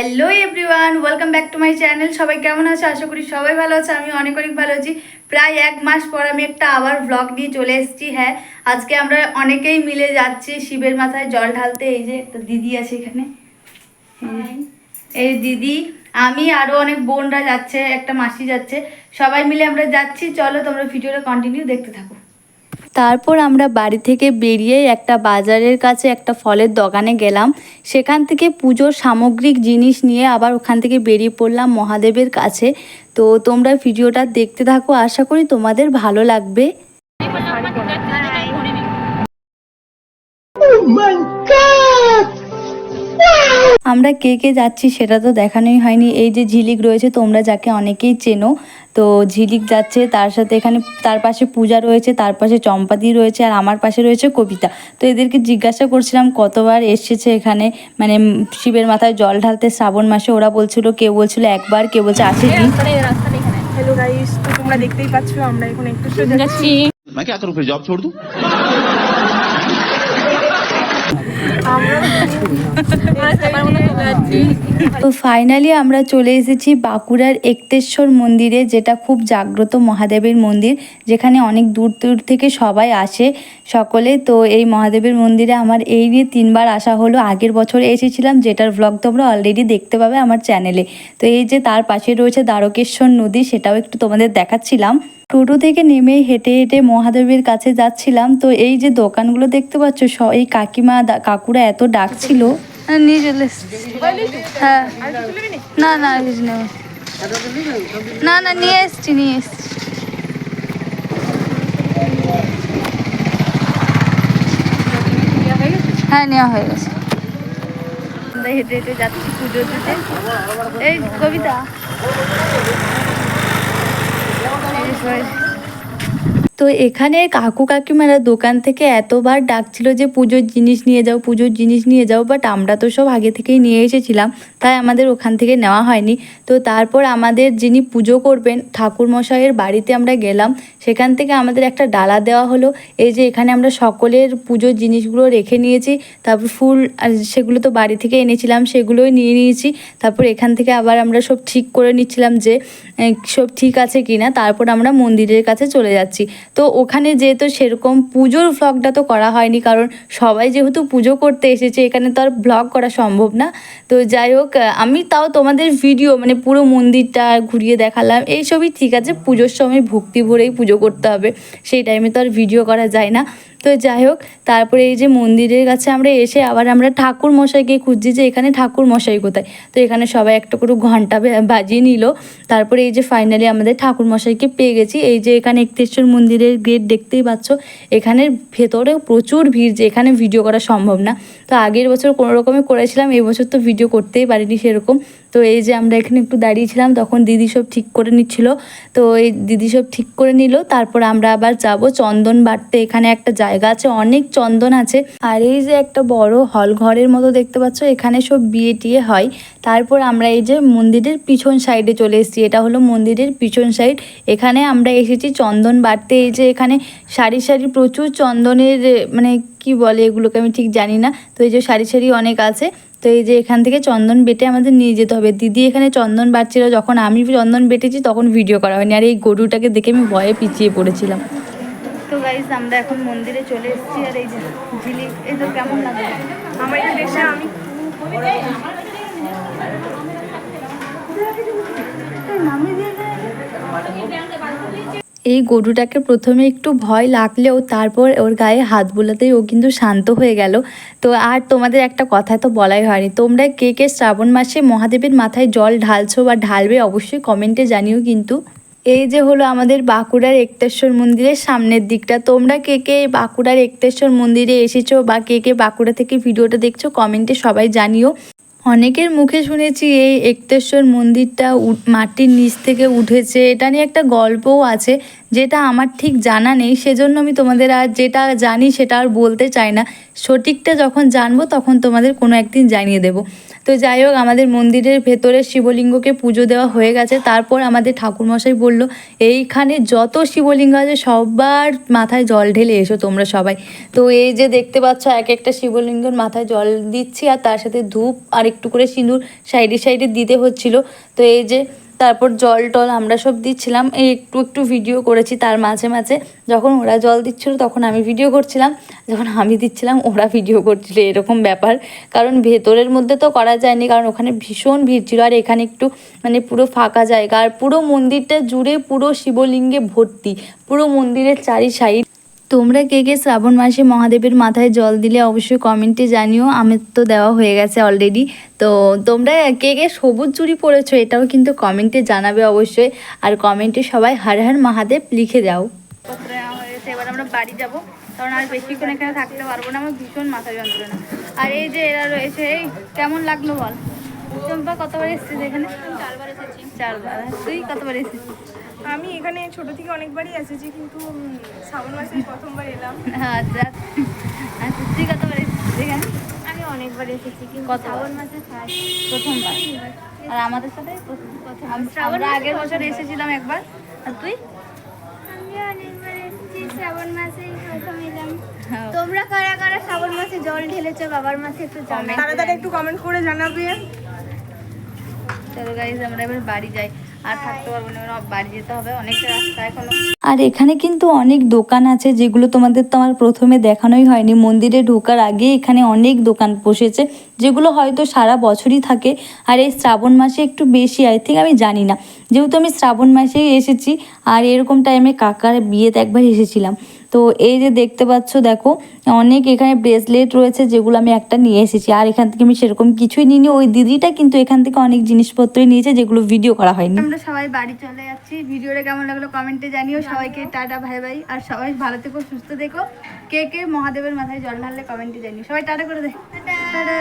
Hello everyone welcome back to my channel সবাই কেমন আছে? আশা করি সবাই ভালো আছে আমি অনেক অনেক ভালো আছি। প্রায় এক মাস পর আমি একটা আবার ব্লগ নিয়ে চলে এসেছি হ্যাঁ। আজকে আমরা অনেকেই মিলে যাচ্ছি, শিবের মাথায় জল ঢালতে। এই যে একটা দিদি আছে এখানে। এই দিদি, আমি আরও অনেক বোনরা যাচ্ছে, একটা মাসি যাচ্ছে। সবাই মিলে আমরা যাচ্ছি, চলো তোমরা ভিডিওটা কন্টিনিউ দেখতে থাকো। তারপর আমরা বাড়ি থেকে বেরিয়ে একটা বাজারের কাছে একটা ফলের দোকানে গেলাম। সেখান থেকে পুজোর সামগ্রিক জিনিস নিয়ে আবার ওখান থেকে বেরিয়ে পড়লাম মহাদেবের কাছে। তো তোমরা ভিডিওটা দেখতে থাকো আশা করি তোমাদের ভালো লাগবে। আমরা কে কে যাচ্ছি সেটা তো দেখানোই হয়নি। এই যে ঝিলিক রয়েছে তোমরা যাকে অনেকেই চেনো তো ঝিলিক যাচ্ছে তার সাথে এখানে তার পাশে পূজা রয়েছে তার পাশে চম্পাদি রয়েছে আর আমার পাশে রয়েছে কবিতা তো এদেরকে জিজ্ঞাসা করছিলাম কতবার এসেছে এখানে মানে উম, শিবের মাথায় জল ঢালতে শ্রাবণ মাসে ওরা বলছিল কেউ বলছিল একবার কেউ বলছে আসেনি হ্যালো গাইস তো তোমরা দেখতেই পাচ্ছ আমরা এখন একটু সোজা যাচ্ছি मैं क्या करूं फिर जॉब छोड़ दूं তো ফাইনালি আমরা চলে এসেছি বাঁকুড়ার একতেশ্বর মন্দিরে, যেটা খুব জাগ্রত মহাদেবের মন্দির, যেখানে অনেক দূর দূর থেকে সবাই আসে সকলে। তো এই মহাদেবের মন্দিরে আমার এই নিয়ে তিনবার আসা হলো। আগের বছর এসেছিলাম, যেটার ব্লগ তোমরা অলরেডি দেখতে পাবে আমার চ্যানেলে তো এই যে তার পাশে রয়েছে দ্বারকেশ্বর নদী, সেটাও একটু তোমাদের দেখাচ্ছিলাম। টোটো থেকে নেমে হেঁটে হেঁটে মহাদেবের কাছে যাচ্ছিলাম। তো এই যে দোকানগুলো দেখতে পাচ্ছ এই কাকিমা কাকুরা এত ডাকছিল? নিয়ে চলে। হ্যাঁ। না না না নিয়ে নিয়ে হ্যাঁ নেওয়া হয়ে গেছে। হেঁটে হেঁটে যাচ্ছি পুজো দিতে। এই কবিতা। তো এখানে কাকু কাকিমারা দোকান থেকে এতবার ডাকছিল যে পুজোর জিনিস নিয়ে যাও, পুজোর জিনিস নিয়ে যাও বাট আমরা তো সব আগে থেকেই নিয়ে এসেছিলাম, তাই আমাদের ওখান থেকে নেওয়া হয়নি। তো তারপর আমাদের যিনি পুজো করবেন, ঠাকুরমশাইয়ের বাড়িতে আমরা গেলাম, সেখান থেকে আমাদের একটা ডালা দেওয়া হলো। এই যে এখানে আমরা সকলের পুজোর জিনিসগুলো রেখে নিয়েছি, তারপর ফুল আর সেগুলো তো বাড়ি থেকে এনেছিলাম, সেগুলোই নিয়ে নিয়েছি। তারপর এখান থেকে আবার আমরা সব ঠিক করে নিচ্ছিলাম যে সব ঠিক আছে কি না তারপর আমরা মন্দিরের কাছে চলে যাচ্ছি। তো ওখানে যেহেতু সেরকম পুজোর ভ্লগটা তো করা হয়নি, কারণ সবাই যেহেতু পুজো করতে এসেছে, এখানে তো আর ভ্লগ করা সম্ভব না। তো যাই হোক আমি তাও তোমাদের ভিডিও মানে পুরো মন্দিরটা ঘুরিয়ে দেখালাম। এইসবই ঠিক আছে, পুজোর সময় ভক্তি ভরেই পুজো করতে হবে। সেই টাইমে তো আর ভিডিও করা যায় না। তো যাই হোক, তারপরে এই যে মন্দিরের কাছে আমরা এসে আবার আমরা ঠাকুর মশাইকে খুঁজছি যে এখানে ঠাকুর মশাই কোথায়। তো এখানে সবাই একটা করে ঘণ্টা বাজিয়ে নিল। তারপরে এই যে ফাইনালি আমাদের ঠাকুর মশাইকে পেয়ে গেছি। এই যে এখানে একতেশ্বর মন্দিরের গেট দেখতেই পাচ্ছ, এখানে ভেতরে প্রচুর ভিড় যে এখানে ভিডিও করা সম্ভব না। তো আগের বছর কোনো রকমে করেছিলাম, এই বছর তো ভিডিও করতেই পারিনি সেরকম। তো এই যে আমরা এখানে একটু দাঁড়িয়েছিলাম, তখন দিদি সব ঠিক করে নিচ্ছিল। তো এই দিদি সব ঠিক করে নিল, তারপর আমরা আবার যাব চন্দন বাড়তে। এখানে একটা জায়গা আছে, অনেক চন্দন আছে। আর এই যে একটা বড় হল ঘরের মতো দেখতে পাচ্ছ, এখানে সব বিয়ে টিয়ে হয়। তারপর আমরা এই যে মন্দিরের পিছন সাইডে চলে এসেছি, এটা হলো মন্দিরের পিছন সাইড। এখানে আমরা এসেছি চন্দন বাড়তে, এই যে এখানে সারি সারি প্রচুর চন্দনের মানে কি বলে এগুলোকে আমি ঠিক জানি না। তো এই যে সারি সারি অনেক আছে, তো এই যে এখান থেকে চন্দন বেটে আমাদের নিয়ে যেতে হবে। দিদি এখানে চন্দন বাড়ছিল, যখন আমি চন্দন বেটেছি তখন ভিডিও করা হয়নি। আর এই গরুটাকে দেখে আমি ভয়ে পিছিয়ে পড়েছিলাম। তো গাইজ আমরা এখন মন্দিরে চলে এসেছি আর এই যে এই তো কেমন লাগে? আমার এসে আমি এই গরুটাকে প্রথমে একটু ভয় লাগলেও তারপর ওর গায়ে হাত বোলাতেই ও কিন্তু শান্ত হয়ে গেল। তো আর তোমাদের একটা কথা তো বলাই হয়নি। তোমরা কে কে শ্রাবণ মাসে মহাদেবের মাথায় জল ঢালছো বা ঢালবে অবশ্যই কমেন্টে জানিও কিন্তু। এই যে হলো আমাদের বাঁকুড়ার একতেশ্বর মন্দিরের সামনের দিকটা। তোমরা কে কে বাঁকুড়ার একতেশ্বর মন্দিরে এসেছ বা কে কে বাঁকুড়া থেকে ভিডিওটা দেখছ, কমেন্টে সবাই জানিও। অনেকের মুখে শুনেছি এই একতেশ্বর মন্দিরটা মাটির নিচ থেকে উঠেছে। এটা নিয়ে একটা গল্পও আছে, যেটা আমার ঠিক জানা নেই। সেজন্য আমি তোমাদের আর যেটা জানি সেটা আর বলতে চাই না। সঠিকটা যখন জানব তখন তোমাদের কোনো একদিন জানিয়ে দেবো। তো যাই হোক, আমাদের মন্দিরের ভেতরে শিবলিঙ্গকে পুজো দেওয়া হয়ে গেছে। তারপর আমাদের ঠাকুরমশাই বলল, এইখানে যত শিবলিঙ্গ আছে, সবার মাথায় জল ঢেলে এসো তোমরা সবাই। তো এই যে দেখতে পাচ্ছ এক একটা শিবলিঙ্গের মাথায় জল দিচ্ছি, আর তার সাথে ধূপ আর একটু করে সিঁদুর সাইডে সাইডে দিতে হচ্ছিল। তো এই যে তারপর জল টল আমরা সব দিচ্ছিলাম। এই একটু একটু ভিডিও করেছি তার মাঝে মাঝে। যখন ওরা জল দিচ্ছিল তখন আমি ভিডিও করছিলাম। যখন আমি দিচ্ছিলাম, ওরা ভিডিও করছিল। এরকম ব্যাপার। কারণ ভেতরের মধ্যে তো করা যায়নি, কারণ ওখানে ভীষণ ভিড় ছিল। আর এখানে একটু মানে পুরো ফাঁকা জায়গা। আর পুরো মন্দিরটা জুড়ে পুরো শিবলিঙ্গে ভর্তি। পুরো মন্দিরের চারি সাইড তোমরা কে কে শ্রাবণ মাসে মহাদেবের মাথায় জল দিলে অবশ্যই কমেন্টে জানিও। আমার তো দেওয়া হয়ে গেছে অলরেডি তো তোমরা কে কে সবুজ চুরি পরেছো এটাও কিন্তু কমেন্টে জানাবে অবশ্যই। আর কমেন্টে সবাই হার হার মহাদেব লিখে যাও এবার আমরা বাড়ি যাব। কারণ আর বেশিক্ষণ এখানে থাকতে পারব না আমার ভীষণ মাথা যন্ত্রণা। আর এই যে এরা রয়েছে এই কেমন লাগল বল? চম্পা কতবার এসেছিস এখানে? চারবার এসেছি। চারবার। তুই কতবার এসেছিস? আমি এখানে ছোট থেকে অনেকবারই এসেছি কিন্তু শ্রাবণ মাসে প্রথমবার এলাম। আচ্ছা। আচ্ছা তুই কতবার এসেছিস এখানে আমি অনেকবার এসেছি কিন্তু শ্রাবণ মাসে ফার্স্ট প্রথমবার। আর আমাদের সাথে। শ্রাবণ আমরা আগের বছর এসেছিলাম একবার। আর তুই? আমি এসেছি শ্রাবণ মাসেই প্রথম এলাম। হ্যাঁ। তোমরা কারা কারা শ্রাবণ মাসে জল ঢেলেছো বাবার মাসে একটু তারা তারা একটু কমেন্ট করে জানাবে। চলো গাইজ আমরা এবার বাড়ি যাই। আর এখানে। কিন্তু অনেক দোকান আছে, যেগুলো তোমাদের তো আমার প্রথমে দেখানোই হয়নি। মন্দিরে ঢোকার আগে এখানে অনেক দোকান বসেছে, যেগুলো হয়তো সারা বছরই থাকে। আর এই শ্রাবণ মাসে একটু বেশি আই থিঙ্ক আমি জানি না। যেহেতু আমি শ্রাবণ মাসেই এসেছি, আর এরকম টাইমে কাকার বিয়েতে একবার এসেছিলাম। তো এই যে দেখতে পাচ্ছ দেখো অনেক এখানে ব্রেসলেট রয়েছে যেগুলো আমি একটা নিয়ে এসেছি। আর এখান থেকে আমি সেরকম কিছুই নিইনি। ওই দিদিটা কিন্তু এখান থেকে অনেক জিনিসপত্রই নিয়েছে যেগুলো ভিডিও করা হয়নি। আমরা সবাই বাড়ি চলে যাচ্ছি। ভিডিওটা কেমন লাগল কমেন্টে জানিও। সবাইকে টাটা ভাই ভাই আর সবাই ভালো থেকো সুস্থ থেকো। কে কে মহাদেবের মাথায় জল ঢাললে কমেন্টে জানিও। সবাই টাটা করে দে। টাটা।